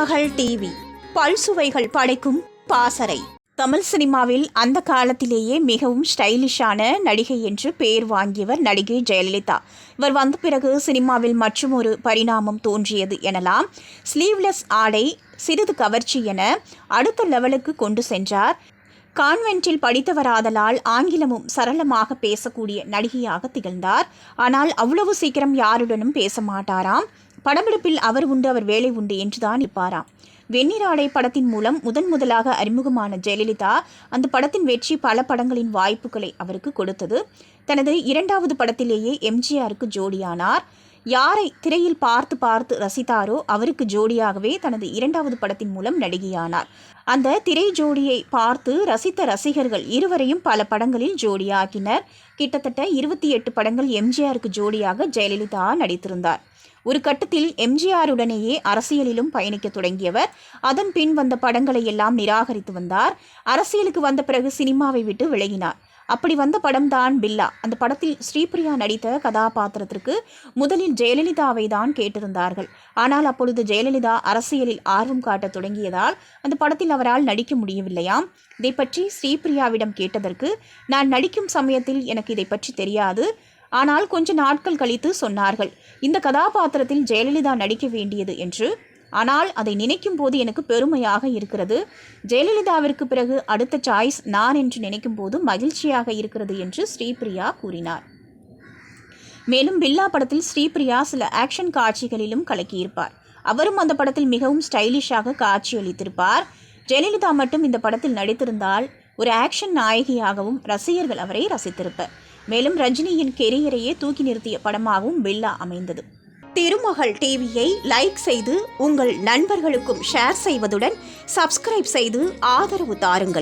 மகள் டிவி. பல்சுவைகள் படைக்கும் பாசறை. தமிழ் சினிமாவில் அந்த காலத்திலேயே மிகவும் ஸ்டைலிஷான நடிகை என்று பெயர் வாங்கியவர் நடிகை ஜெயலலிதா. இவர் வந்த பிறகு சினிமாவில் மற்றுமொரு பரிணாமம் தோன்றியது எனலாம். ஸ்லீவ்லெஸ் ஆடை சிறிது கவர்ச்சி என அடுத்த லெவலுக்கு கொண்டு சென்றார். கான்வென்ட்டில் படித்தவராதலால் ஆங்கிலமும் சரளமாக பேசக்கூடிய நடிகையாக திகழ்ந்தார். ஆனால் அவ்வளவு சீக்கிரம் யாருடனும் பேச மாட்டாராம். படப்பிடிப்பில் அவர் உண்டு அவர் வேலை உண்டு என்றுதான் இருப்பாராம் வெண்ணிராடை படத்தின் மூலம் முதன் முதலாக அறிமுகமான ஜெயலலிதா அந்த படத்தின் வெற்றி பல படங்களின் வாய்ப்புகளை அவருக்கு கொடுத்தது. தனது இரண்டாவது படத்திலேயே எம்ஜிஆருக்கு ஜோடியானார். யாரை திரையில் பார்த்து பார்த்து ரசித்தாரோ அவருக்கு ஜோடியாகவே தனது இரண்டாவது படத்தின் மூலம் நடிகையானார். அந்த திரை ஜோடியை பார்த்து ரசித்த ரசிகர்கள் இருவரையும் பல படங்களில் ஜோடியாக்கினர். கிட்டத்தட்ட இருபத்தி எட்டு படங்கள் எம்ஜிஆருக்கு ஜோடியாக ஜெயலலிதா நடித்திருந்தார். ஒரு கட்டத்தில் எம்ஜிஆருடனேயே அரசியலிலும் பயணிக்க தொடங்கியவர். அதன் பின் வந்த படங்களை எல்லாம் நிராகரித்து வந்தார். அரசியலுக்கு வந்த பிறகு சினிமாவை விட்டு விலகினார். அப்படி வந்த படம்தான் பில்லா. அந்த படத்தில் ஸ்ரீபிரியா நடித்த கதாபாத்திரத்திற்கு முதலில் ஜெயலலிதாவை தான் கேட்டிருந்தார்கள். ஆனால் அப்பொழுது ஜெயலலிதா அரசியலில் ஆர்வம் காட்டத் தொடங்கியதால் அந்த படத்தில் அவரால் நடிக்க முடியவில்லையாம். இதை பற்றி ஸ்ரீபிரியாவிடம் கேட்டதற்கு நான் நடிக்கும் சமயத்தில் எனக்கு இதை பற்றி தெரியாது. ஆனால் கொஞ்ச நாட்கள் கழித்து சொன்னார்கள். இந்த கதாபாத்திரத்தில் ஜெயலலிதா நடிக்க வேண்டியது என்று. ஆனால் அதை நினைக்கும் போது எனக்கு பெருமையாக இருக்கிறது. ஜெயலலிதாவிற்கு பிறகு அடுத்த சாய்ஸ் நான் என்று நினைக்கும் போது மகிழ்ச்சியாக இருக்கிறது என்று ஸ்ரீபிரியா கூறினார். மேலும் பில்லா படத்தில் ஸ்ரீபிரியா சில ஆக்ஷன் காட்சிகளிலும் கலக்கியிருப்பார். அவரும் அந்த படத்தில் மிகவும் ஸ்டைலிஷாக காட்சியளித்திருப்பார். ஜெயலலிதா மட்டும் இந்த படத்தில் நடித்திருந்தால் ஒரு ஆக்ஷன் நாயகியாகவும் ரசிகர்கள் அவரை ரசித்திருப்பர். மேலும் ரஜினியின் கெரியரையே தூக்கி நிறுத்திய படமாகவும் பில்லா அமைந்தது. திருமகள் டிவியை லைக் செய்து உங்கள் நண்பர்களுக்கும் ஷேர் செய்வதுடன் சப்ஸ்கிரைப் செய்து ஆதரவு தாருங்கள்.